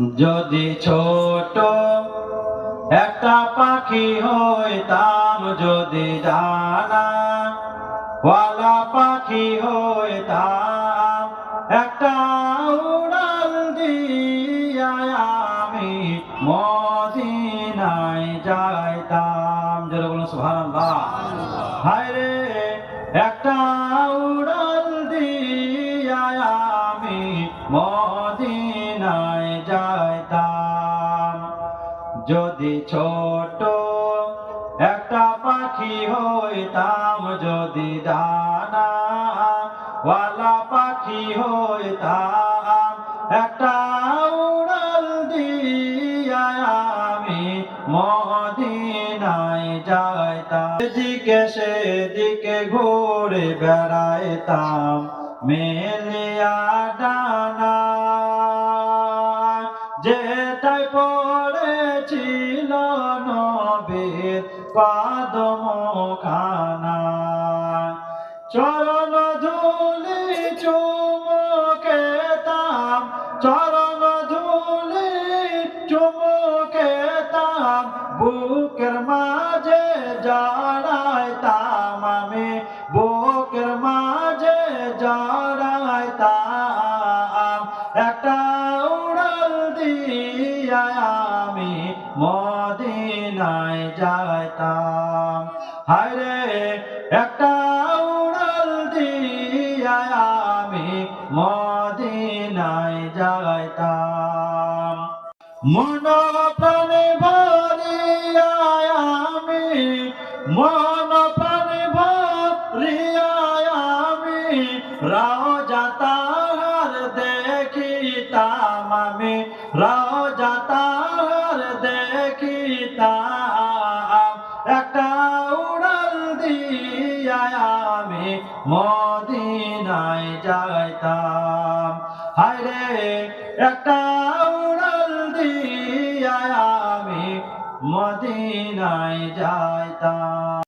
যদি ছোট একটা পাখি হইতাম যদি জানা ওয়ালা পাখি হইতাম একটা উড়াল দিয়া আমি মদিনায় যাইতাম। যেটা বলুন, সুবহানাল্লাহ। হায় রে একটা উড়াল দিয়া আমি মদিনায় যদি ছোট একটা পাখি হইতাম, যদি দানা ওয়ালা পাখি হইতাম, একটা উড়াল দিয়া আমি মদিনায় যাইতাম। এদিকে সেদিকে ঘুরে বেড়াইতাম, মেলিয়া পড়েছিল নবীর পাদম খানা চরণ ধুলি চুমকে তাম চরণ ধুলি চুমকে তাম বুকের মাঝে জড়াইতাম আমি, বুকের মাঝে জড়াইতাম। একটা উড়াল দিয়া মদিনায় যাইতাম। হায় একটা উড়াল দিয়া আমি মদিনায় যাইতাম। মন প্রাণে ভরিয়া আমি মন প্রাণে ভরিয়া আমি, রাজা তাহার দেখিতাম আমি তাহার দেখিতাম একটা উড়াল দিয়া আমি মদিনায় যাইতাম। হায় রে একটা উড়াল দিয়া আমি মদিনায় যাইতাম।